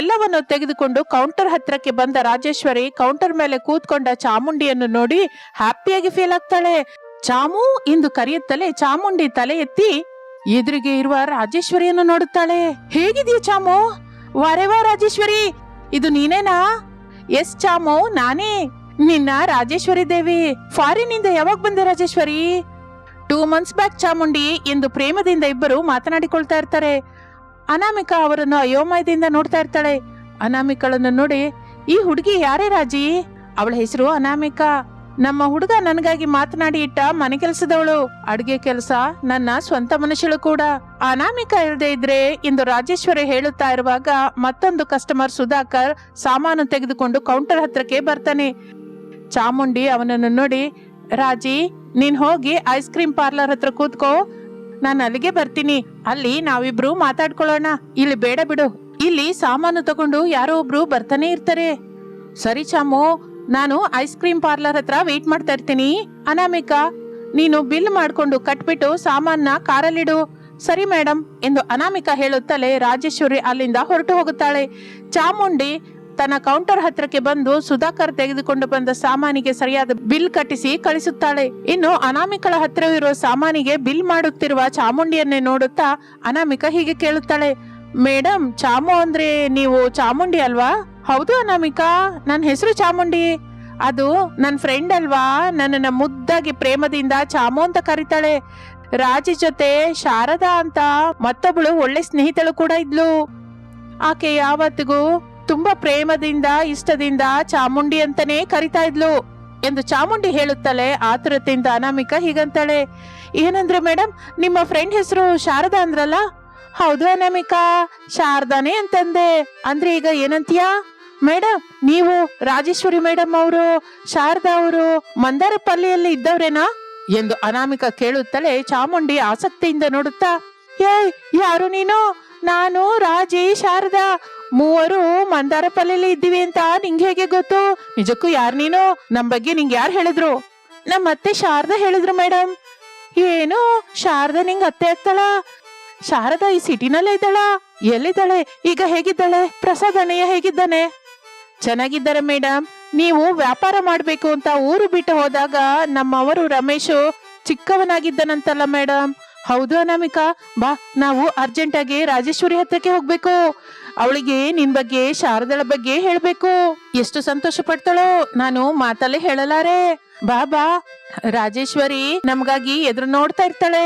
ಎಲ್ಲವನ್ನು ತೆಗೆದುಕೊಂಡು ಕೌಂಟರ್ ಹತ್ರಕ್ಕೆ ಬಂದ ರಾಜೇಶ್ವರಿ ಕೌಂಟರ್ ಮೇಲೆ ಕೂತ್ಕೊಂಡ ಚಾಮುಂಡಿಯನ್ನು ನೋಡಿ ಹ್ಯಾಪಿಯಾಗಿ ಫೀಲ್ ಆಗ್ತಾಳೆ. ಚಾಮು ಎಂದು ಕರೆಯುತ್ತಲೇ ಚಾಮುಂಡಿ ತಲೆ ಎತ್ತಿ ಎದುರಿಗೆ ಇರುವ ರಾಜೇಶ್ವರಿಯನ್ನು ನೋಡುತ್ತಾಳೆ. ಹೇಗಿದೆಯಾ ಚಾಮು? ವಾರೇವಾ ರಾಜೇಶ್ವರಿ, ಇದು ನೀನೇನಾ? ಎಸ್ ಚಾಮೋ, ನಾನೇ. ನಿನ್ನ ರಾಜೇಶ್ವರಿ ದೇವಿ. ಫಾರಿನ್ ಇಂದ ಯಾವಾಗ ಬಂದೆ Rajeshwari? Two months back Chamundi ಎಂದು ಪ್ರೇಮದಿಂದ ಇಬ್ಬರು ಮಾತನಾಡಿಕೊಳ್ತಾ ಇರ್ತಾರೆ. ಅನಾಮಿಕಾ ಅವರನ್ನು ಅಯೋಮಯದಿಂದ ನೋಡ್ತಾ ಇರ್ತಾಳೆ. ಅನಾಮಿಕಳನ್ನು ನೋಡಿ, ಈ ಹುಡುಗಿ ಯಾರೇ ರಾಜಿ? ಅವಳ ಹೆಸರು ಅನಾಮಿಕಾ. ನಮ್ಮ ಹುಡುಗ ನನಗಾಗಿ ಮಾತನಾಡಿ ಇಟ್ಟ ಮನೆ ಕೆಲಸದವಳು. ಅಡುಗೆ ಕೆಲಸ, ನನ್ನ ಸ್ವಂತ ಮನುಷ್ಯಳು ಕೂಡ. ಅನಾಮಿಕ ಇಲ್ಲದೆ ಇದ್ರೆ ಇಂದು ರಾಜೇಶ್ವರಿ ಹೇಳುತ್ತಾ ಇರುವಾಗ ಮತ್ತೊಂದು ಕಸ್ಟಮರ್ ಸುಧಾಕರ್ ಸಾಮಾನು ತೆಗೆದುಕೊಂಡು ಕೌಂಟರ್ ಹತ್ರಕ್ಕೆ ಬರ್ತಾನೆ. ಚಾಮುಂಡಿ ಅವನನ್ನು ನೋಡಿ, ರಾಜಿ, ನೀನ್ ಹೋಗಿ ಐಸ್ ಕ್ರೀಮ್ ಪಾರ್ಲರ್ ಹತ್ರ ಕೂತ್ಕೋ. ನಾನು ಅಲ್ಲಿಗೆ ಬರ್ತೀನಿ. ಅಲ್ಲಿ ನಾವಿಬ್ರು ಮಾತಾಡ್ಕೊಳ್ಳೋಣ. ಇಲ್ಲಿ ಬೇಡ ಬಿಡು. ಇಲ್ಲಿ ಸಾಮಾನು ತಗೊಂಡು ಯಾರೋ ಒಬ್ರು ಬರ್ತಾನೆ ಇರ್ತಾರೆ. ಸರಿ ಚಾಮು ನಾನು ಐಸ್ ಕ್ರೀಮ್ ಪಾರ್ಲರ್ ಹತ್ರ ವೇಟ್ ಮಾಡ್ತಾ ಇರ್ತೀನಿ. ಅನಾಮಿಕಾ, ನೀನು ಬಿಲ್ ಮಾಡ್ಕೊಂಡು ಕಟ್ಬಿಟ್ಟು ಸಾಮಾನ ಕಾರಲ್ಲಿಡು. ಸರಿ ಮೇಡಮ್ ಎಂದು ಅನಾಮಿಕಾ ಹೇಳುತ್ತಲೇ ರಾಜೇಶ್ವರಿ ಅಲ್ಲಿಂದ ಹೊರಟು ಹೋಗುತ್ತಾಳೆ. ಚಾಮುಂಡಿ ತನ್ನ ಕೌಂಟರ್ ಹತ್ರಕ್ಕೆ ಬಂದು ಸುಧಾಕರ್ ತೆಗೆದುಕೊಂಡು ಬಂದ ಸಾಮಾನಿಗೆ ಸರಿಯಾದ ಬಿಲ್ ಕಟ್ಟಿಸಿ ಕಳಿಸುತ್ತಾಳೆ. ಇನ್ನು ಅನಾಮಿಕಳ ಹತ್ತಿರವಿರುವ ಸಾಮಾನಿಗೆ ಬಿಲ್ ಮಾಡುತ್ತಿರುವ ಚಾಮುಂಡಿಯನ್ನೇ ನೋಡುತ್ತಾ ಅನಾಮಿಕಾ ಹೀಗೆ ಕೇಳುತ್ತಾಳೆ. ಮೇಡಮ್ ಚಾಮು ಅಂದ್ರೆ ನೀವು ಚಾಮುಂಡಿ ಅಲ್ವಾ? ಹೌದು ಅನಾಮಿಕಾ ನನ್ನ ಹೆಸರು ಚಾಮುಂಡಿ. ಅದು ನನ್ನ ಫ್ರೆಂಡ್ ಅಲ್ವಾ? ನನ್ನನ್ನು ಮುದ್ದಾಗಿ ಪ್ರೇಮದಿಂದ ಚಾಮು ಅಂತ ಕರೀತಾಳೆ. ರಾಜಿ ಜೊತೆ ಶಾರದಾ ಅಂತ ಮತ್ತೊಬ್ಬಳು ಒಳ್ಳೆ ಸ್ನೇಹಿತಳು ಕೂಡ ಇದ್ಲು. ಆಕೆ ಯಾವತ್ತಿಗೂ ತುಂಬಾ ಪ್ರೇಮದಿಂದ, ಇಷ್ಟದಿಂದ ಚಾಮುಂಡಿ ಅಂತಾನೆ ಕರಿತಾ ಇದ್ಲು. ಎಂದು ಚಾಮುಂಡಿ ಹೇಳುತ್ತಲೇ ಆತುರತೆಯಿಂದ ಅನಾಮಿಕಾ ಹೀಗಂತಾಳೆ. ಏನಂದ್ರೆ ಮೇಡಮ್ ನಿಮ್ಮ ಫ್ರೆಂಡ್ ಹೆಸರು ಶಾರದಾ ಅಂದ್ರಲ್ಲ? ಹೌದು ಅನಾಮಿಕಾ, ಶಾರದಾನೇ ಅಂತಂದೆ. ಅಂದ್ರೆ ಈಗ ಏನಂತೀಯಾ? ಮೇಡಮ್ ನೀವು ರಾಜೇಶ್ವರಿ ಮೇಡಮ್ ಅವರು, ಶಾರದಾ ಅವರು, ಮಂದಾರಪಲ್ಲಿಯಲ್ಲಿ ಇದ್ದವ್ರೇನಾ? ಎಂದು ಅನಾಮಿಕ ಕೇಳುತ್ತಲೇ ಚಾಮುಂಡಿ ಆಸಕ್ತಿಯಿಂದ ನೋಡುತ್ತಾ, ಏಯ್, ಯಾರು ನೀನು? ನಾನು, ರಾಜಿ, ಶಾರದಾ, ಮೂವರು ಮಂದಾರಪಲ್ಲಿಯಲ್ಲಿ ಇದ್ದೀವಿ ಅಂತ ನಿಂಗೆ ಹೇಗೆ ಗೊತ್ತು? ನಿಜಕ್ಕೂ ಯಾರು ನೀನು? ನಮ್ ಬಗ್ಗೆ ನಿಂಗೆ ಯಾರು ಹೇಳಿದ್ರು? ನಮ್ಮ ಅತ್ತೆ ಶಾರದಾ ಹೇಳಿದ್ರು ಮೇಡಮ್ ಏನು? ಶಾರದಾ ನಿಂಗೆ ಅತ್ತೆ ಆಗ್ತಾಳ? ಶಾರದಾ ಈ ಸಿಟಿನಲ್ಲೇ ಇದ್ದಾಳ? ಎಲ್ಲಿದ್ದಾಳೆ? ಈಗ ಹೇಗಿದ್ದಾಳೆ? ಪ್ರಸಾದ್ ಅಣ್ಣಯ್ಯ ಹೇಗಿದ್ದಾನೆ? ಚೆನ್ನಾಗಿದ್ದಾರೆ ಮೇಡಮ್ ನೀವು ವ್ಯಾಪಾರ ಮಾಡ್ಬೇಕು ಅಂತ ಊರು ಬಿಟ್ಟು ಹೋದಾಗ ನಮ್ಮವರು ರಮೇಶು ಚಿಕ್ಕವನಾಗಿದ್ದನಂತಲ್ಲ ಮೇಡಮ್ ಹೌದು ಅನಾಮಿಕಾ. ಬಾ, ನಾವು ಅರ್ಜೆಂಟಾಗಿ ರಾಜೇಶ್ವರಿ ಹತ್ರಕ್ಕೆ ಹೋಗ್ಬೇಕು. ಅವಳಿಗೆ ನಿನ್ ಬಗ್ಗೆ, ಶಾರದಳ ಬಗ್ಗೆ ಹೇಳ್ಬೇಕು. ಎಷ್ಟು ಸಂತೋಷ ಪಡ್ತಾಳೋ ನಾನು ಮಾತಲ್ಲೇ ಹೇಳಲಾರೆ. ಬಾ ಬಾ ರಾಜೇಶ್ವರಿ ನಮಗಾಗಿ ಎದುರು ನೋಡ್ತಾ ಇರ್ತಾಳೆ.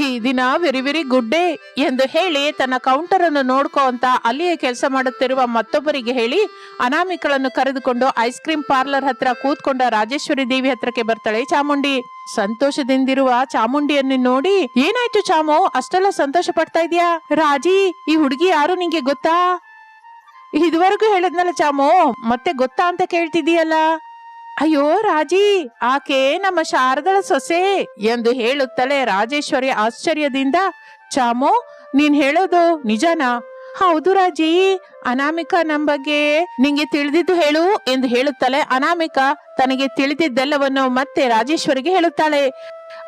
ಈ ದಿನ ವೆರಿ ವೆರಿ ಗುಡ್ ಡೇ ಎಂದು ಹೇಳಿ ತನ್ನ ಕೌಂಟರ್ ಅನ್ನು ನೋಡ್ಕೋ ಅಂತ ಅಲ್ಲಿಯೇ ಕೆಲಸ ಮಾಡುತ್ತಿರುವ ಮತ್ತೊಬ್ಬರಿಗೆ ಹೇಳಿ ಅನಾಮಿಕಳನ್ನು ಕರೆದುಕೊಂಡು ಐಸ್ ಕ್ರೀಮ್ ಪಾರ್ಲರ್ ಹತ್ರ ಕೂತ್ಕೊಂಡ ರಾಜೇಶ್ವರಿ ದೇವಿ ಹತ್ರಕ್ಕೆ ಬರ್ತಾಳೆ ಚಾಮುಂಡಿ. ಸಂತೋಷದಿಂದಿರುವ ಚಾಮುಂಡಿಯನ್ನು ನೋಡಿ, ಏನಾಯ್ತು ಚಾಮು? ಅಷ್ಟೆಲ್ಲ ಸಂತೋಷ ಪಡ್ತಾ ಇದೀಯಾ? ರಾಜಿ, ಈ ಹುಡುಗಿ ಯಾರು ನಿಂಗೆ ಗೊತ್ತಾ? ಇದುವರೆಗೂ ಹೇಳಿದ್ನಲ್ಲ ಚಾಮು, ಮತ್ತೆ ಗೊತ್ತಾ ಅಂತ ಕೇಳ್ತಿದೀಯಲ್ಲ ಅಯ್ಯೋ ರಾಜಿ, ಆಕೆ ನಮ್ಮ ಶಾರದಳ ಸೊಸೆ ಎಂದು ಹೇಳುತ್ತಲೇ ರಾಜೇಶ್ವರಿ ಆಶ್ಚರ್ಯದಿಂದ, ಚಾಮೋ, ನೀನ್ ಹೇಳೋದು ನಿಜನಾ? ಹೌದು ರಾಜಿ, ಅನಾಮಿಕಾ ನಮ್ ಬಗ್ಗೆ ನಿಂಗೆ ತಿಳಿದಿದ್ದು ಹೇಳು ಎಂದು ಹೇಳುತ್ತಲೇ ಅನಾಮಿಕಾ ತನಗೆ ತಿಳಿದಿದ್ದೆಲ್ಲವನ್ನು ಮತ್ತೆ ರಾಜೇಶ್ವರಿಗೆ ಹೇಳುತ್ತಾಳೆ.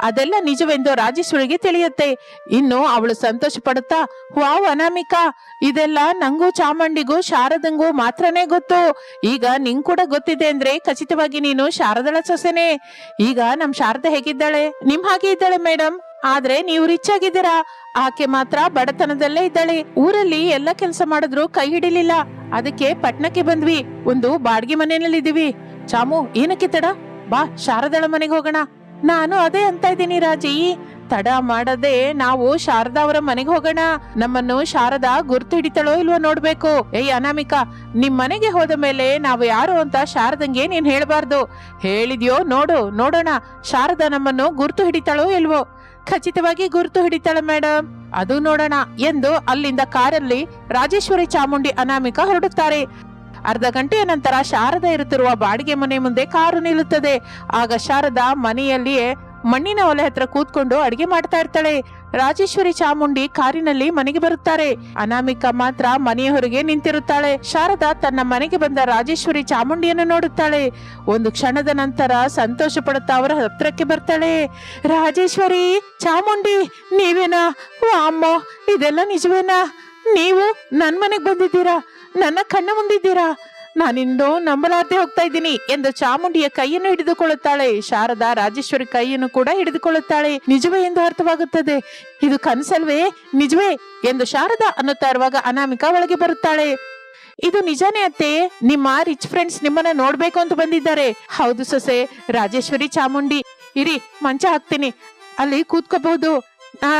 ಅದೆಲ್ಲ ನಿಜವೆಂದು ರಾಜೇಶ್ವರಿಗೆ ತಿಳಿಯುತ್ತೆ. ಇನ್ನು ಅವಳು ಸಂತೋಷ ಪಡುತ್ತಾ ವಾವ್ ಅನಾಮಿಕಾ, ಇದೆಲ್ಲ ನಂಗೂ ಚಾಮಂಡಿಗೂ ಶಾರದಂಗೂ ಮಾತ್ರನೇ ಗೊತ್ತು. ಈಗ ನಿಂಗ್ ಕೂಡ ಗೊತ್ತಿದೆ ಅಂದ್ರೆ ಖಚಿತವಾಗಿ ನೀನು ಶಾರದಳ ಸೊಸೆನೆ. ಈಗ ನಮ್ ಶಾರದ ಹೇಗಿದ್ದಾಳೆ? ನಿಮ್ ಹಾಗೆ ಇದ್ದಾಳೆ ಮೇಡಮ್ ಆದ್ರೆ ನೀವು ರಿಚ್ ಆಗಿದ್ದೀರಾ? ಆಕೆ ಮಾತ್ರ ಬಡತನದಲ್ಲೇ ಇದ್ದಾಳೆ. ಊರಲ್ಲಿ ಎಲ್ಲ ಕೆಲಸ ಮಾಡಿದ್ರು ಕೈ ಹಿಡಿಲಿಲ್ಲ. ಅದಕ್ಕೆ ಪಟ್ನಕ್ಕೆ ಬಂದ್ವಿ. ಒಂದು ಬಾಡ್ಗೆ ಮನೆಯಲ್ಲಿ ಇದೀವಿ ಚಾಮು, ಏನಕ್ಕೆ ತಡ? ಬಾ, ಶಾರದಳ ಮನೆಗೆ ಹೋಗೋಣ. ನಾನು ಅದೇ ಅಂತ ಇದ್ದೀನಿ ರಾಜಿ. ತಡ ಮಾಡದೆ ನಾವು ಶಾರದಾ ಅವರ ಮನೆಗೆ ಹೋಗೋಣ. ನಮ್ಮನ್ನು ಶಾರದಾ ಗುರ್ತು ಹಿಡಿತಾಳೋ ಇಲ್ವೋ ನೋಡ್ಬೇಕು. ಏಯ್ ಅನಾಮಿಕಾ, ನಿಮ್ ಮನೆಗೆ ಹೋದ ಮೇಲೆ ನಾವು ಯಾರು ಅಂತ ಶಾರದಂಗೆ ನೀನ್ ಹೇಳ್ಬಾರ್ದು. ಹೇಳಿದ್ಯೋ ನೋಡು, ನೋಡೋಣ. ಶಾರದಾ ನಮ್ಮನ್ನು ಗುರ್ತು ಹಿಡಿತಾಳೋ ಇಲ್ವೋ? ಖಚಿತವಾಗಿ ಗುರ್ತು ಹಿಡಿತಾಳ ಮೇಡಮ್ ಅದು ನೋಡೋಣ ಎಂದು ಅಲ್ಲಿಂದ ಕಾರಲ್ಲಿ ರಾಜೇಶ್ವರಿ ಚಾಮುಂಡಿ ಅನಾಮಿಕಾ ಹೊರಡುತ್ತಾರೆ. ಅರ್ಧ ಗಂಟೆಯ ನಂತರ ಶಾರದಾ ಇರುತ್ತಿರುವ ಬಾಡಿಗೆ ಮನೆ ಮುಂದೆ ಕಾರು ನಿಲ್ಲುತ್ತದೆ. ಆಗ ಶಾರದಾ ಮನೆಯಲ್ಲಿಯೇ ಮಣ್ಣಿನ ಒಲೆ ಹತ್ರ ಕೂತ್ಕೊಂಡು ಅಡಿಗೆ ಮಾಡ್ತಾ ಇರ್ತಾಳೆ. ರಾಜೇಶ್ವರಿ ಚಾಮುಂಡಿ ಕಾರಿನಲ್ಲಿ ಮನೆಗೆ ಬರುತ್ತಾರೆ. ಅನಾಮಿಕಾ ಮಾತ್ರ ಮನೆಯ ಹೊರಗೆ ನಿಂತಿರುತ್ತಾಳೆ. ಶಾರದಾ ತನ್ನ ಮನೆಗೆ ಬಂದ ರಾಜೇಶ್ವರಿ ಚಾಮುಂಡಿಯನ್ನು ನೋಡುತ್ತಾಳೆ. ಒಂದು ಕ್ಷಣದ ನಂತರ ಸಂತೋಷ ಪಡುತ್ತಾ ಅವರ ಹತ್ರಕ್ಕೆ ಬರ್ತಾಳೆ. ರಾಜೇಶ್ವರಿ, ಚಾಮುಂಡಿ, ನೀವೇನಾ? ಅಮ್ಮ ಇದೆಲ್ಲ ನಿಜವೇನಾ? ನೀವು ನನ್ನ ಮನೆಗೆ ಬಂದಿದ್ದೀರಾ? ನನ್ನ ಕಣ್ಣ ಮುಂದಿದ್ದೀರಾ? ನಾನಿಂದು ನಂಬಲಾರ್ದೆ ಹೋಗ್ತಾ ಇದ್ದೀನಿ ಎಂದು ಚಾಮುಂಡಿಯ ಕೈಯನ್ನು ಹಿಡಿದುಕೊಳ್ಳುತ್ತಾಳೆ. ಶಾರದಾ ರಾಜೇಶ್ವರಿ ಕೈಯನ್ನು ಕೂಡ ಹಿಡಿದುಕೊಳ್ಳುತ್ತಾಳೆ. ನಿಜವೇ ಎಂದು ಅರ್ಥವಾಗುತ್ತದೆ. ಇದು ಕನಸಲ್ವೇ? ನಿಜವೇ? ಎಂದು ಶಾರದಾ ಅನ್ನುತ್ತಾ ಇರುವಾಗ ಅನಾಮಿಕಾ ಒಳಗೆ ಬರುತ್ತಾಳೆ. ಇದು ನಿಜಾನೇ ಅತ್ತೆ. ನಿಮ್ಮ ರಿಚ್ ಫ್ರೆಂಡ್ಸ್ ನಿಮ್ಮನ್ನ ನೋಡ್ಬೇಕು ಅಂತ ಬಂದಿದ್ದಾರೆ. ಹೌದು ಸೊಸೆ. ರಾಜೇಶ್ವರಿ, ಚಾಮುಂಡಿ. ಇರಿ, ಮಂಚ ಹಾಕ್ತೀನಿ. ಅಲ್ಲಿ ಕೂತ್ಕೋಬಹುದು.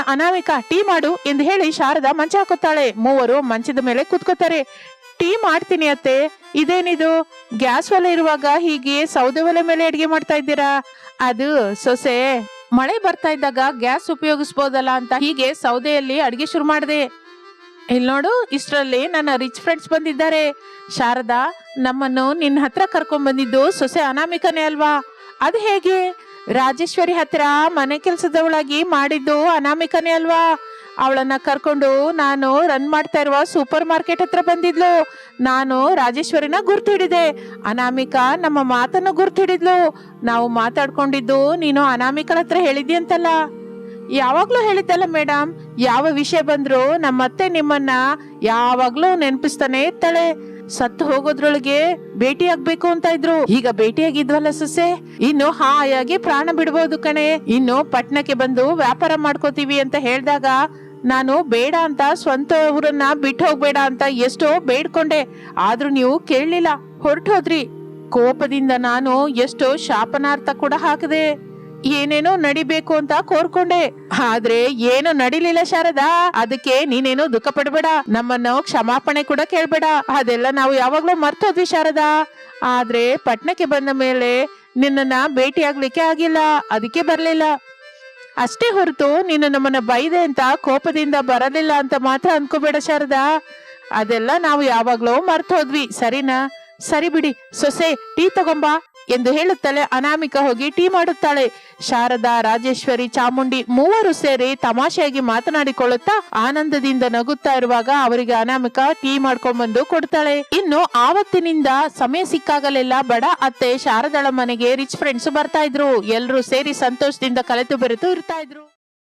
ಅನಾಮಿಕಾ, ಟೀ ಮಾಡು ಎಂದು ಹೇಳಿ ಶಾರದಾ ಮಂಚ ಹಾಕುತ್ತಾಳೆ. ಮೂವರು ಮಂಚದ ಮೇಲೆ ಕೂತ್ಕೋತಾರೆ. ಟೀ ಮಾಡ್ತೀನಿ ಅತ್ತೆ. ಇದೇನಿದು? ಗ್ಯಾಸ್ ಒಲೆ ಇರುವಾಗ ಹೀಗೆ ಸೌದೆ ಒಲೆ ಮೇಲೆ ಅಡಿಗೆ ಮಾಡ್ತಾ ಇದ್ದೀರಾ? ಅದು ಸೊಸೆ, ಮಳೆ ಬರ್ತಾ ಇದ್ದಾಗ ಗ್ಯಾಸ್ ಉಪಯೋಗಿಸ್ಬೋದಲ್ಲ ಅಂತ ಹೀಗೆ ಸೌದೆಯಲ್ಲಿ ಅಡಿಗೆ ಶುರು ಮಾಡಿದೆ. ಇಲ್ಲಿ ನೋಡು, ಇಷ್ಟರಲ್ಲಿ ನನ್ನ ರಿಚ್ ಫ್ರೆಂಡ್ಸ್ ಬಂದಿದ್ದಾರೆ. ಶಾರದಾ, ನಮ್ಮನ್ನು ನಿನ್ನ ಹತ್ರ ಕರ್ಕೊಂಡ್ ಬಂದಿದ್ದು ಸೊಸೆ ಅನಾಮಿಕನೇ ಅಲ್ವಾ? ಅದು ಹೇಗೆ? ರಾಜೇಶ್ವರಿ ಹತ್ರ ಮನೆ ಕೆಲಸದವಳಾಗಿ ಮಾಡಿದ್ದು ಅನಾಮಿಕನೇ ಅಲ್ವಾ? ಅವಳನ್ನ ಕರ್ಕೊಂಡು ನಾನು ರನ್ ಮಾಡ್ತಾ ಇರುವ ಸೂಪರ್ ಮಾರ್ಕೆಟ್ ಹತ್ರ ಬಂದಿದ್ಲು. ನಾನು ರಾಜೇಶ್ವರಿನ ಗುರ್ತು ಹಿಡಿದೆ ಅನಾಮಿಕಾ ನಮ್ಮ ಮಾತನ್ನು ಗುರ್ತು ಹಿಡಿದ್ಲು ನಾವು ಮಾತಾಡ್ಕೊಂಡಿದ್ದು ನೀನು ಅನಾಮಿಕಳ ಹತ್ರ ಹೇಳಿದ್ಯಂತಲ್ಲ. ಯಾವಾಗ್ಲೂ ಹೇಳಿದ್ದಲ್ಲ ಮೇಡಮ್ ಯಾವ ವಿಷಯ ಬಂದ್ರು ನಮ್ಮತ್ತೆ ನಿಮ್ಮನ್ನ ಯಾವಾಗ್ಲೂ ನೆನಪಿಸ್ತಾನೆ ಇರ್ತಾಳೆ. ಸತ್ತು ಹೋಗೋದ್ರೊಳಗೆ ಭೇಟಿ ಆಗ್ಬೇಕು ಅಂತ ಇದ್ರು. ಈಗ ಭೇಟಿಯಾಗಿದ್ವಲ್ಲ ಸೊಸೆ? ಇನ್ನು ಹಾಯಾಗಿ ಪ್ರಾಣ ಬಿಡ್ಬೋದು ಕಣೆ. ಇನ್ನು ಪಟ್ನಕ್ಕೆ ಬಂದು ವ್ಯಾಪಾರ ಮಾಡ್ಕೋತೀವಿ ಅಂತ ಹೇಳಿದಾಗ ನಾನು ಬೇಡ ಅಂತ ಸ್ವಂತ ಊರನ್ನ ಬಿಟ್ಟು ಹೋಗ್ಬೇಡ ಅಂತ ಎಷ್ಟೋ ಬೇಡ್ಕೊಂಡೆ. ಆದ್ರೂ ನೀವು ಕೇಳಲಿಲ್ಲ. ಹೊರಟೋದ್ರಿ. ಕೋಪದಿಂದ ನಾನು ಎಷ್ಟೋ ಶಾಪನಾರ್ಥ ಕೂಡ ಹಾಕದೆ. ಏನೇನೋ ನಡಿಬೇಕು ಅಂತ ಕೋರ್ಕೊಂಡೆ. ಆದ್ರೆ ಏನು ನಡಿಲಿಲ್ಲ ಶಾರದಾ. ಅದಕ್ಕೆ ನೀನೇನು ದುಃಖ ಪಡ್ಬೇಡ. ನಮ್ಮನ್ನು ಕ್ಷಮಾಪಣೆ ಕೂಡ ಕೇಳ್ಬೇಡ. ಅದೆಲ್ಲ ನಾವು ಯಾವಾಗ್ಲೂ ಮರ್ತೋದ್ವಿ ಶಾರದಾ. ಆದ್ರೆ ಪಟ್ನಕ್ಕೆ ಬಂದ ಮೇಲೆ ನಿನ್ನನ್ನ ಭೇಟಿ ಆಗ್ಲಿಕ್ಕೆ ಆಗಿಲ್ಲ. ಅದಕ್ಕೆ ಬರ್ಲಿಲ್ಲ. ಅಷ್ಟೇ ಹೊರತು ನೀನು ನಮ್ಮನ್ನ ಬೈದೆ ಅಂತ ಕೋಪದಿಂದ ಬರಲಿಲ್ಲ ಅಂತ ಮಾತ್ರ ಅನ್ಕೋಬೇಡ ಶಾರದಾ. ಅದೆಲ್ಲ ನಾವು ಯಾವಾಗ್ಲೂ ಮರ್ತೋದ್ವಿ. ಸರಿನಾ? ಸರಿ ಬಿಡಿ. ಸೊಸೆ, ಟೀ ತಗೊಂಬಾ. ಎಂದು ಹೇಳುತ್ತಲೇ ಅನಾಮಿಕ ಹೋಗಿ ಟೀ ಮಾಡುತ್ತಾಳೆ. ಶಾರದಾ, ರಾಜೇಶ್ವರಿ, ಚಾಮುಂಡಿ ಮೂವರು ಸೇರಿ ತಮಾಷೆಯಾಗಿ ಮಾತನಾಡಿಕೊಳ್ಳುತ್ತಾ ಆನಂದದಿಂದ ನಗುತ್ತಾ ಇರುವಾಗ ಅವರಿಗೆ ಅನಾಮಿಕ ಟೀ ಮಾಡ್ಕೊಂಡ್ಬಂದು ಕೊಡ್ತಾಳೆ. ಇನ್ನು ಆವತ್ತಿನಿಂದ ಸಮಯ ಸಿಕ್ಕಾಗಲೆಲ್ಲ ಬಡ ಅತ್ತೆ ಶಾರದಳ ಮನೆಗೆ ರಿಚ್ ಫ್ರೆಂಡ್ಸ್ ಬರ್ತಾ ಇದ್ರು. ಎಲ್ರೂ ಸೇರಿ ಸಂತೋಷದಿಂದ ಕಲೆತು ಬೆರೆತು ಇರ್ತಾ ಇದ್ರು.